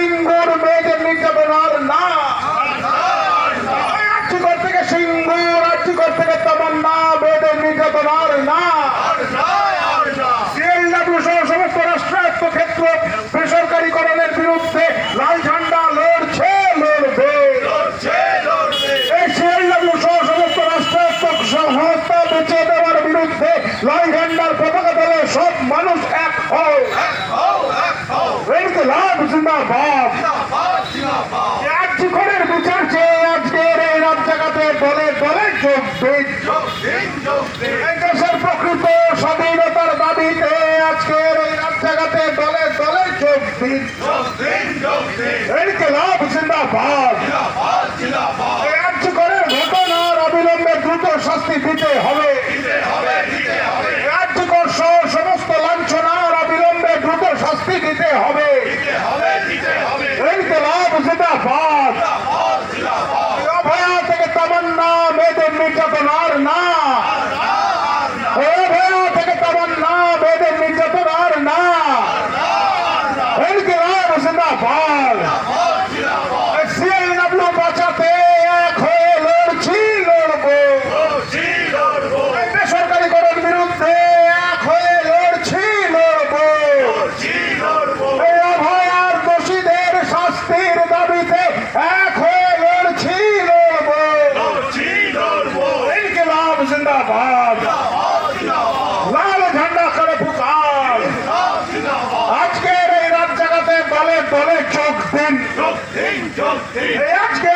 সিঙ্গুর মেয়েদের নির্যাতন আর না থেকে সিঙ্গুর আর্চিকর থেকে তামান্না মেয়েদের নির্যাতন আর না সিএলডাব্লিউ সহ সমস্ত রাষ্ট্রায়ত্ত ক্ষেত্র বেসরকারীকরণের বিরুদ্ধে লাল ঝান্ডা লড়ছে লড়বে। এই সিএলডাব্লিউ সহ সমস্ত রাষ্ট্রায়ত্ত সংস্থা বেঁচে দেওয়ার বিরুদ্ধে লাল ঝান্ডার পতাকা সব মানুষ এক হও। এদিকে লাভ জিন্দাবাদ। চেয়ে আজকের এই রাজ্জাকাতে দলে দলে এই দেশের প্রকৃত স্বাধীনতার দাবিতে অবিলম্বে দ্রুত শাস্তি দিতে হবে রাজ্যকর সহ সমস্ত লাঞ্ছনার অবিলম্বে দ্রুত শাস্তি দিতে হবে এদিকে লাভ জিন্দাবাদ অভয়া থেকে তামান্না মেয়েদের নির্যাতন আর না। মেয়েদের নির্যাতন আর না। জিন্দাবাদ সিএলডাব্লিউ বাঁচাতে এক হয়ে লড়ছি লড়বো বেসরকারীকরণ বিরুদ্ধে এক হয়ে লড়ছি লড়বো এই অভয়ার দোষীদের শাস্তির দাবিতে এক হয়ে লড়ছি লড়বো ইনকিলাব জিন্দাবাদ লাল ঝান্ডা করে পুকার এই রাত জায়গাতে দলে দলে চোখ দিন। আজকে